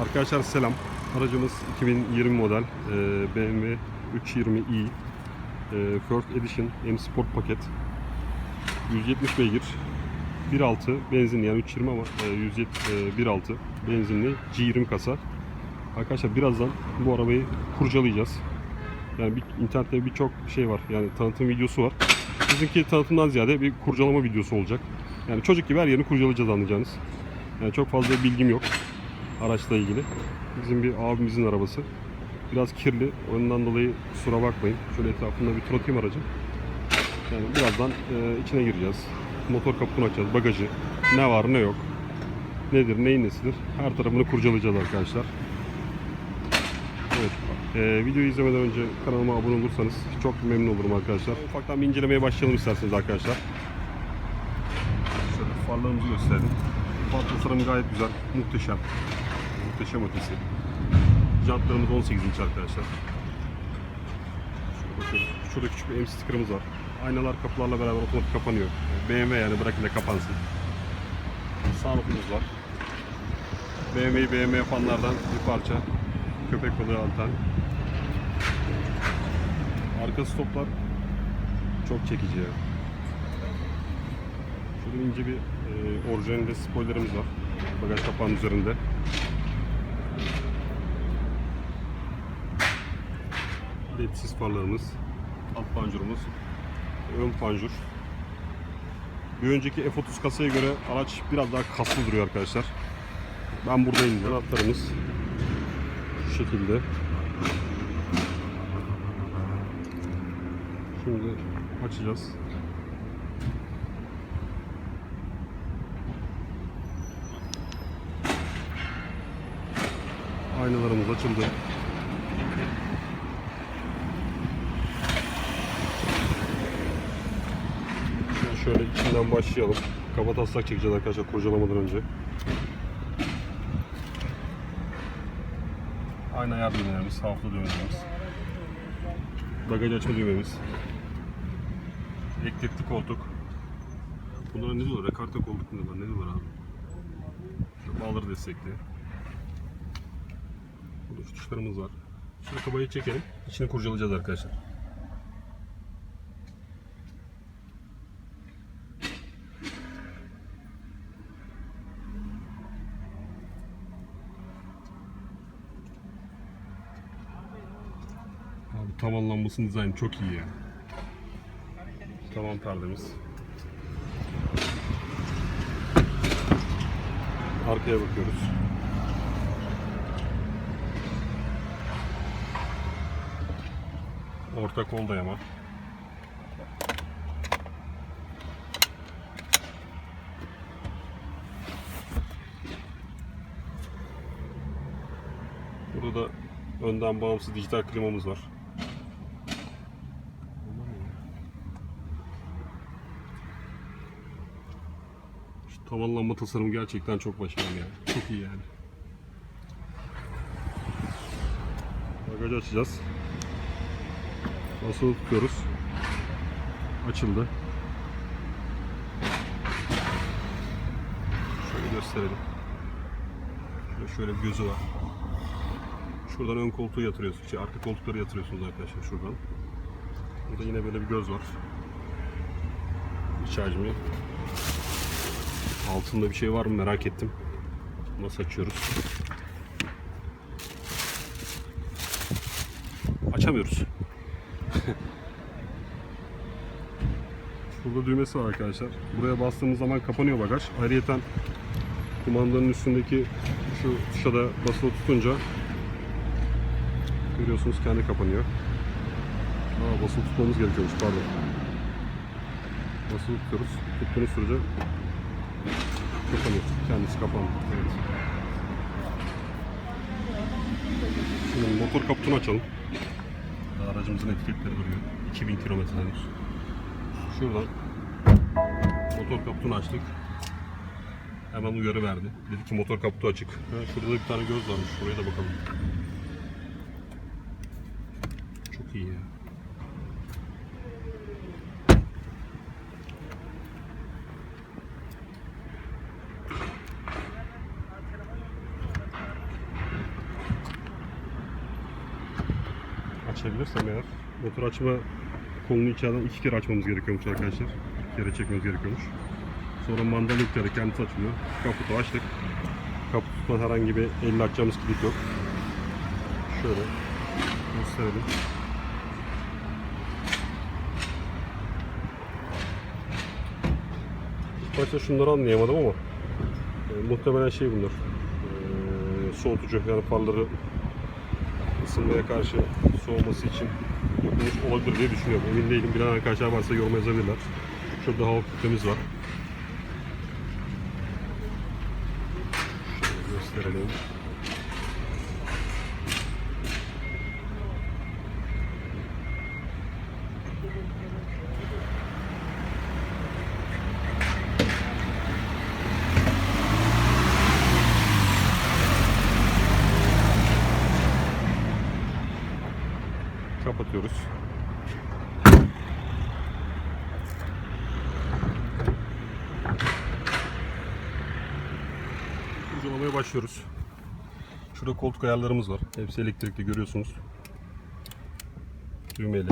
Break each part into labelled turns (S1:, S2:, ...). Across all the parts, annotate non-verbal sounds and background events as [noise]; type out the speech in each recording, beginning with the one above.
S1: Arkadaşlar selam. Aracımız 2020 model e, BMW 320i e, First Edition M Sport paket. 170 beygir. 1.6 benzinli yani 320 ama e, 170, e, 1.6 benzinli G20 kasa. Arkadaşlar birazdan bu arabayı kurcalayacağız. Yani bir, internette birçok şey var. Yani tanıtım videosu var. Bizimki tanıtımdan ziyade bir kurcalama videosu olacak. Yani çocuk gibi her yerini kurcalayacağız anlayacağınız. Yani çok fazla bilgim yok araçla ilgili. Bizim bir abimizin arabası. Biraz kirli. Ondan dolayı kusura bakmayın. Şöyle etrafında bir tur atayım aracın. Yani birazdan e, içine gireceğiz. Motor kaputunu açacağız. Bagajı. Ne var ne yok. Nedir neyin nesidir. Her tarafını kurcalayacağız arkadaşlar. Evet. E, videoyu izlemeden önce kanalıma abone olursanız çok memnun olurum arkadaşlar. Ufaktan bir incelemeye başlayalım isterseniz arkadaşlar. Şöyle farlarımızı gösterelim. Far gayet güzel. Muhteşem. Muhteşem ötesi. Jantlarımız 18 inç arkadaşlar. Şurada küçük bir M sticker'ımız var. Aynalar kapılarla beraber otomatik kapanıyor. BMW yani bırakın da kapansın. Sunroofumuz var. BMW'yi BMW yapanlardan bir parça. Köpek balığı altan. Arka stoplar çok çekici ya. Şurada ince bir e, orijinalinde spoilerimiz var. Bagaj kapağının üzerinde. Ledsiz farlarımız, alt panjurumuz, ön panjur. Bir önceki F30 kasaya göre araç biraz daha kaslı duruyor arkadaşlar. Ben buradayım. Kanatlarımız şu şekilde. Şimdi açacağız. Aynalarımız açıldı. Şimdi içinden başlayalım. Kaba taslak çekeceğiz arkadaşlar kurcalamadan önce. Ayna ayar düğmelerimiz, hafta düğmelerimiz. Bagaj açma düğmemiz. Elektrikli koltuk. Bunlara ne diyorlar? Karta koltuk mu diyorlar? Ne diyorlar abi? Şu bağları destekli. Burada şu tuşlarımız var. Şöyle kabayı çekelim. İçini kurcalayacağız arkadaşlar. Abi tavan dizaynı çok iyi ya. Tavan perdemiz. Arkaya bakıyoruz. Orta kol dayama. Burada da önden bağımsız dijital klimamız var. Tavan lamba tasarımı gerçekten çok başarılı yani. Çok iyi yani. Bagajı açacağız. Basılı tutuyoruz. Açıldı. Şöyle gösterelim. Şöyle, şöyle bir gözü var. Şuradan ön koltuğu yatırıyorsunuz. Şey, arka koltukları yatırıyorsunuz arkadaşlar şuradan. Burada yine böyle bir göz var. İç hacmi. Altında bir şey var mı merak ettim. Nasıl açıyoruz? Açamıyoruz. Burada düğmesi var arkadaşlar. Buraya bastığımız zaman kapanıyor bagaj. Ayrıyeten kumandanın üstündeki şu tuşa da basılı tutunca görüyorsunuz kendi kapanıyor. Aa, basılı tutmamız gerekiyormuş pardon. Basılı tutuyoruz. Tuttuğunuz sürece kapanıyor. Kendisi kapandı. Evet. Şimdi motor kaputunu açalım. Aracımızın etiketleri duruyor. 2000 kilometre henüz. Şuradan motor kaputunu açtık. Hemen uyarı verdi. Dedi ki motor kaputu açık. Ha, şurada da bir tane göz varmış. Şuraya da bakalım. Çok iyi ya. Açabilirsem eğer motor açma kolunu içeriden iki kere açmamız gerekiyormuş arkadaşlar. İki kere çekmemiz gerekiyormuş. Sonra mandal yükleri kendisi açılıyor. Kaputu açtık. Kaputtan herhangi bir elle açacağımız kilit yok. Şöyle gösterelim. Başta şunları anlayamadım ama e, muhtemelen şey bunlar. E, soğutucu yani farları ısınmaya karşı soğuması için yapılmış olabilir diye düşünüyorum. Emin değilim. Bilen arkadaşlar varsa yorum yazabilirler. Şurada hava filtremiz var. Şöyle gösterelim. Kapatıyoruz. Kurcalamaya başlıyoruz. Şurada koltuk ayarlarımız var. Hepsi elektrikli görüyorsunuz. Düğmeli.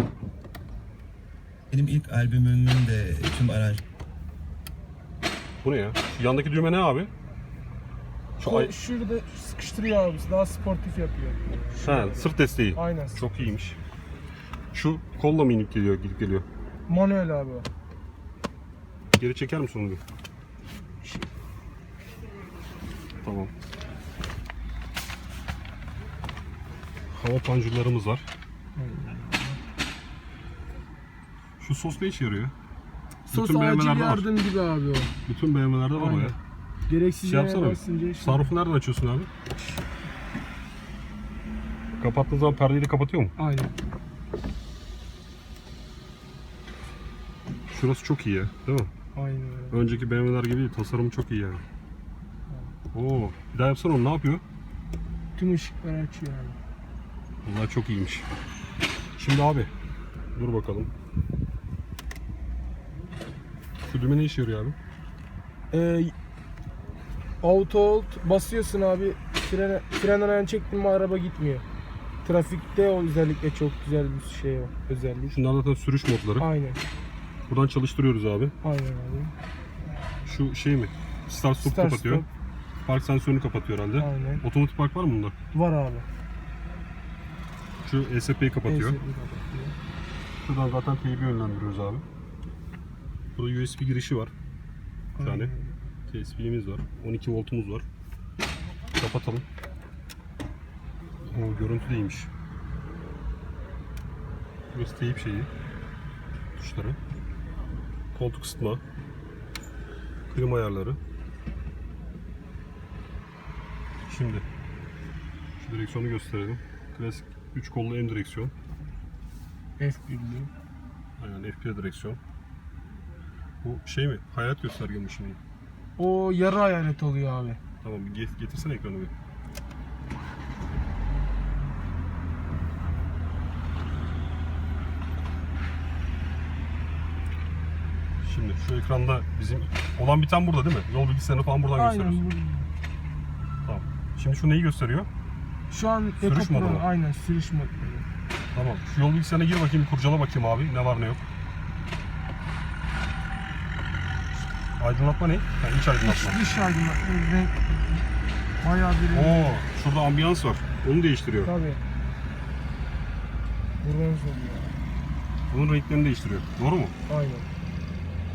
S2: Benim ilk albümümün de tüm aranj
S1: Bu ne ya? Şu yandaki düğme ne abi? Şu ay...
S3: Şurada sıkıştırıyor abi. Daha sportif yapıyor.
S1: Ha, sırt desteği.
S3: Aynen.
S1: Çok iyiymiş. Şu kolla mı inip geliyor, gidip geliyor?
S3: Manuel abi.
S1: Geri çeker misin onu bir? Tamam. Hava panjurlarımız var. Şu sos ne işe yarıyor?
S3: Sos
S1: Bütün
S3: acil
S1: BMW'lerde var.
S3: yardım gibi abi o.
S1: Bütün BMW'lerde var o ya.
S3: Gereksiz
S1: Şey
S3: yere
S1: yapsana bir.
S3: basınca işte.
S1: Sunroof'u nereden açıyorsun abi? Kapattığın zaman perdeyi de kapatıyor mu?
S3: Aynen.
S1: Şurası çok iyi ya, değil mi?
S3: Aynen öyle.
S1: Önceki BMW'ler gibi değil, tasarımı çok iyi yani. Oo, bir daha yapsana onu ne yapıyor?
S3: Tüm ışıkları açıyor abi.
S1: Vallahi çok iyiymiş. Şimdi abi, dur bakalım. Şu düğme ne işe yarıyor abi?
S3: Ee, auto hold basıyorsun abi. Frene, frenden ayağını çektin mi araba gitmiyor. Trafikte o özellikle çok güzel bir şey o. Özellik.
S1: Şunlar zaten sürüş modları.
S3: Aynen.
S1: Buradan çalıştırıyoruz abi.
S3: Aynen abi.
S1: Şu şey mi? Start stop
S3: Start
S1: kapatıyor.
S3: stop.
S1: Park sensörünü kapatıyor herhalde.
S3: Aynen.
S1: Otomatik park var mı bunda?
S3: Var abi.
S1: Şu ESP'yi kapatıyor.
S3: ESP kapatıyor.
S1: Şuradan zaten teybi yönlendiriyoruz abi. Burada USB girişi var. Bir tane. TSP'miz var. 12 voltumuz var. Kapatalım. O görüntü değilmiş. Burası teyip şeyi. Tuşları. Koltuk ısıtma. Klima ayarları. Şimdi şu direksiyonu gösterelim. Klasik 3 kollu M direksiyon.
S3: F birliği.
S1: Aynen F1 direksiyon. Bu şey mi? Hayat göstergemi şimdi.
S3: O yarı hayalet oluyor abi.
S1: Tamam get- getirsene ekranı bir. Şimdi şu ekranda bizim olan biten burada değil mi? Yol bilgisayarını falan buradan.
S3: Aynen. bu-
S1: Tamam. Şimdi şu neyi gösteriyor?
S3: Şu an
S1: Sürüş modu?
S3: Aynen sürüş modu.
S1: Tamam. Şu yol bilgisayarına gir bakayım, kurcala bakayım abi. Ne var ne yok. Aydınlatma ne? Ha, iç aydınlatma.
S3: Dış aydınlatma renk bayağı bir
S1: Oo, şurada ambiyans var. Onu değiştiriyor.
S3: Tabii. Bronz oluyor.
S1: Onun renklerini değiştiriyor. Doğru mu?
S3: Aynen.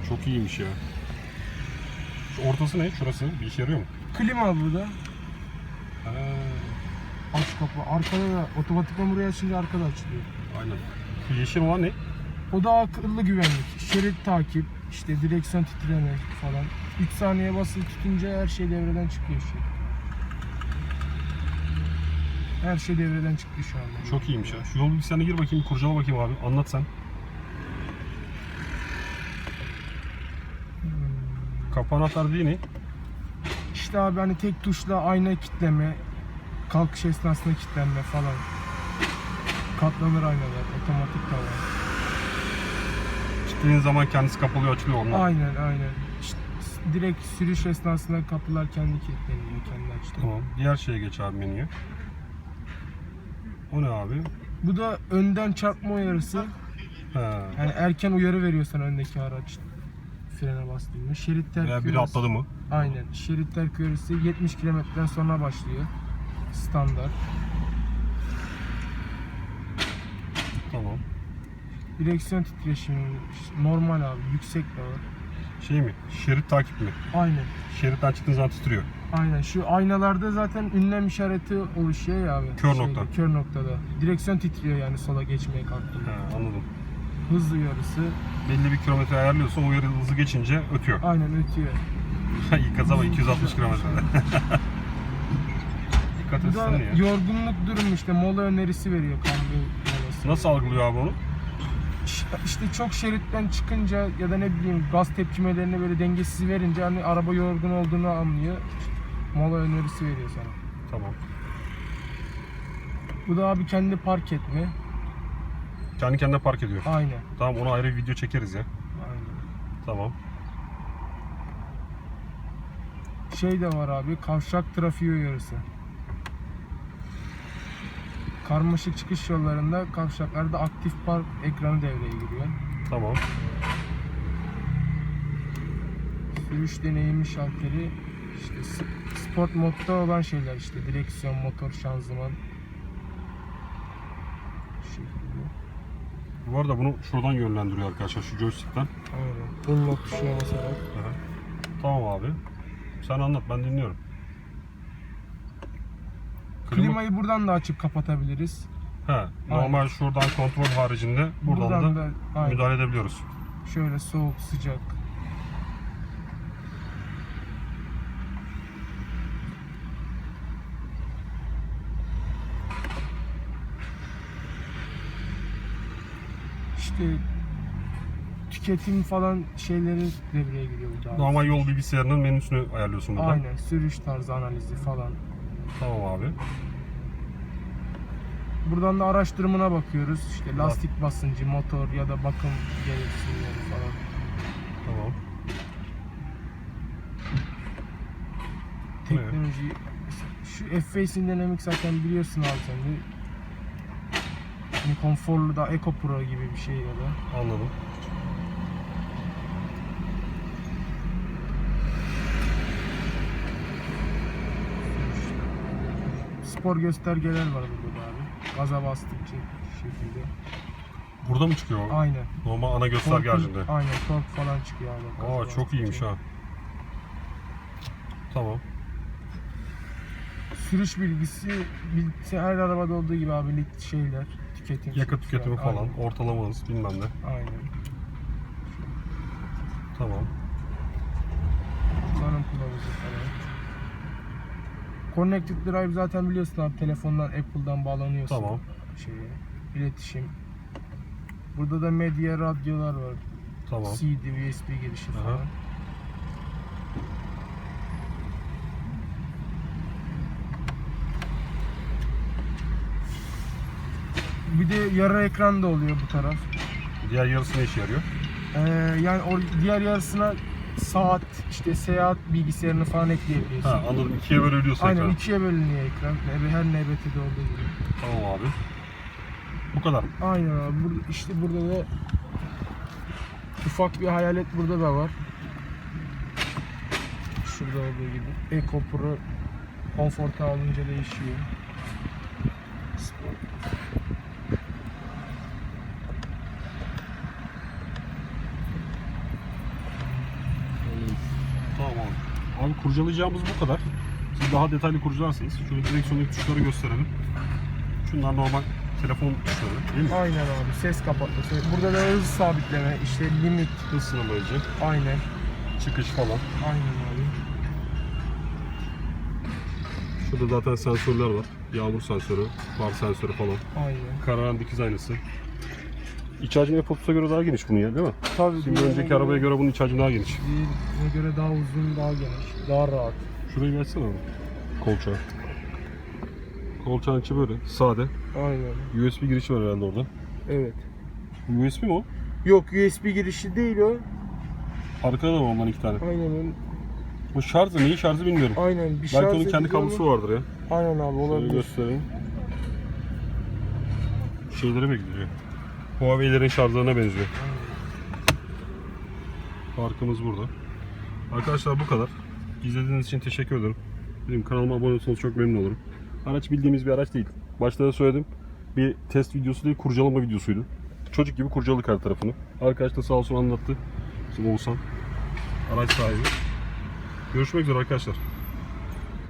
S1: Çok iyiymiş ya. Şu ortası ne? Şurası bir işe yarıyor mu?
S3: Klima burada.
S1: Ha,
S3: Aç kapı. Arkada da otomatikman buraya açınca arkada açılıyor.
S1: aynen. Şu yeşil olan ne?
S3: O da akıllı güvenlik. Şerit takip, işte direksiyon titreme falan. 3 saniye basılı tutunca her şey devreden çıkıyor şu. Her şey devreden çıktı şu anda.
S1: Çok iyiymiş ya. Şu yol bilgisayarına gir bakayım, kurcala bakayım abi. Anlat sen. Değil ne?
S3: İşte abi hani tek tuşla ayna kitleme, kalkış esnasında kilitlenme falan. Katlanır aynalar, otomatik de var.
S1: Gittiğin zaman kendisi kapalıyor, açılıyor onlar.
S3: Aynen aynen. İşte direkt sürüş esnasında kapılar kendi kilitleniyor, kendi açılıyor.
S1: Tamam. Diğer şeye geç abi menüye. O ne abi?
S3: Bu da önden çarpma uyarısı.
S1: Ha.
S3: Yani erken uyarı veriyor sana öndeki araç frene bastığında. Şerit terk
S1: Veya biri atladı mı?
S3: Aynen. Şerit terk uyarısı 70 kilometreden sonra başlıyor. Standart.
S1: Tamam.
S3: Direksiyon titreşimi normal abi. Yüksek de var.
S1: Şey mi? Şerit takip mi?
S3: Aynen.
S1: Şeritten çıktığın zaman titriyor.
S3: Aynen. Şu aynalarda zaten ünlem işareti oluşuyor ya abi.
S1: Kör nokta.
S3: Kör noktada. Direksiyon titriyor yani sola geçmeye kalktığında.
S1: Anladım.
S3: Hız uyarısı.
S1: Belli bir kilometre ayarlıyorsan o uyarı hızı geçince ötüyor.
S3: Aynen ötüyor. [laughs]
S1: İlk kaza bak 260 kilometrede. Dikkat etsene ya.
S3: yorgunluk durumu işte mola önerisi veriyor kamyon molası.
S1: Nasıl algılıyor abi onu?
S3: İşte çok şeritten çıkınca ya da ne bileyim gaz tepkimelerini böyle dengesiz verince hani araba yorgun olduğunu anlıyor. Mola önerisi veriyor sana.
S1: Tamam.
S3: Bu da abi kendi park etme.
S1: Kendi kendine park ediyor.
S3: Aynen.
S1: Tamam ona ayrı bir video çekeriz ya.
S3: Aynen.
S1: Tamam.
S3: Şey de var abi kavşak trafiği uyarısı. Karmaşık çıkış yollarında kavşaklarda aktif park ekranı devreye giriyor.
S1: Tamam.
S3: Sürüş deneyimi şalteri işte sport modda olan şeyler işte direksiyon, motor, şanzıman. Bu şekilde.
S1: Bu arada bunu şuradan yönlendiriyor arkadaşlar şu joystick'ten.
S3: Aynen. Unlock tuşuna basarak.
S1: Aha. Tamam abi. Sen anlat ben dinliyorum. Klima...
S3: Klimayı buradan da açıp kapatabiliriz.
S1: He, normal şuradan kontrol haricinde buradan, da,
S3: aynen.
S1: müdahale edebiliyoruz.
S3: Şöyle soğuk, sıcak. İşte tüketim falan şeyleri devreye giriyor burada.
S1: Normal yol bilgisayarının menüsünü ayarlıyorsun burada.
S3: Aynen sürüş tarzı analizi falan.
S1: Tamam abi.
S3: Buradan da araç durumuna bakıyoruz. İşte lastik basıncı, motor ya da bakım gereksinimleri falan.
S1: Tamam.
S3: Teknoloji şu F-Facing Dynamics zaten biliyorsun abi sen de. Hani konforlu da Eco Pro gibi bir şey ya da.
S1: Anladım.
S3: Spor göstergeler var burada da abi. Gaza bastıkça şekilde.
S1: Burada mı çıkıyor?
S3: Aynen.
S1: Normal ana gösterge
S3: Torkun-
S1: haricinde.
S3: Aynen tork falan çıkıyor abi.
S1: Aa çok iyiymiş
S3: bastıkça.
S1: ha. Tamam.
S3: Sürüş bilgisi, bilgisi her arabada olduğu gibi abi lit şeyler, tüketim.
S1: Yakıt tüketimi falan,
S3: Aynen.
S1: ortalamanız bilmem ne.
S3: Aynen.
S1: Tamam.
S3: Kullanım kılavuzu falan. Connected Drive zaten biliyorsun abi telefondan Apple'dan bağlanıyorsun.
S1: Tamam.
S3: Şeye, iletişim. Burada da medya radyolar var.
S1: Tamam.
S3: CD, USB girişi
S1: Aha.
S3: falan. Bir de yarı ekran da oluyor bu taraf.
S1: Diğer yarısı ne işe yarıyor?
S3: Ee, yani o diğer yarısına saat, işte seyahat bilgisayarını falan ekleyebiliyorsun.
S1: Ha anladım. İkiye bölebiliyorsun
S3: Aynen
S1: ekranı.
S3: ikiye bölünüyor ekran. Nebe- Her NBT'de olduğu gibi.
S1: Tamam abi. Bu kadar.
S3: Aynen abi. Burada, işte burada da ufak bir hayalet burada da var. Şurada olduğu gibi. Eco Pro konforta alınca değişiyor.
S1: Tamam abi. Kurcalayacağımız bu kadar. Siz daha detaylı kurcalarsanız şöyle direksiyondaki tuşları gösterelim. Şunlar normal telefon tuşları değil mi?
S3: Aynen abi. Ses kapatması. Burada da hız sabitleme, işte limit.
S1: Hız sınırlayıcı,
S3: Aynen.
S1: çıkış falan.
S3: Aynen abi.
S1: Şurada zaten sensörler var. Yağmur sensörü, far sensörü falan.
S3: Aynen.
S1: Kararan dikiz aynası. İç hacmi Plus'a göre daha geniş bunun ya değil mi?
S3: Tabii
S1: Şimdi
S3: diğerine
S1: önceki arabaya göre bunun iç hacmi daha geniş.
S3: Diğerine göre daha uzun, daha geniş, daha rahat.
S1: Şurayı açsana abi. Kolçağı. Kolçağın içi böyle sade.
S3: Aynen.
S1: USB girişi var herhalde orada.
S3: Evet.
S1: USB mi o?
S3: Yok USB girişi değil o.
S1: Arkada da var ondan iki tane.
S3: Aynen onun-
S1: Bu şarjı neyi şarjı bilmiyorum.
S3: aynen bir
S1: Belki
S3: şarj
S1: onun kendi
S3: edici
S1: kablosu vardır ya.
S3: Aynen abi
S1: Şöyle
S3: olabilir.
S1: göstereyim. şeylere benziyor. Huawei'lerin şarjlarına benziyor. Farkımız burada. Arkadaşlar bu kadar. İzlediğiniz için teşekkür ederim. Benim kanalıma abone olursanız çok memnun olurum. Araç bildiğimiz bir araç değil. Başta da söyledim. Bir test videosu değil, kurcalama videosuydu. Çocuk gibi kurcaladık her tarafını. Arkadaş da sağ olsun anlattı. Bizim Oğuzhan. Araç sahibi. Görüşmek üzere arkadaşlar.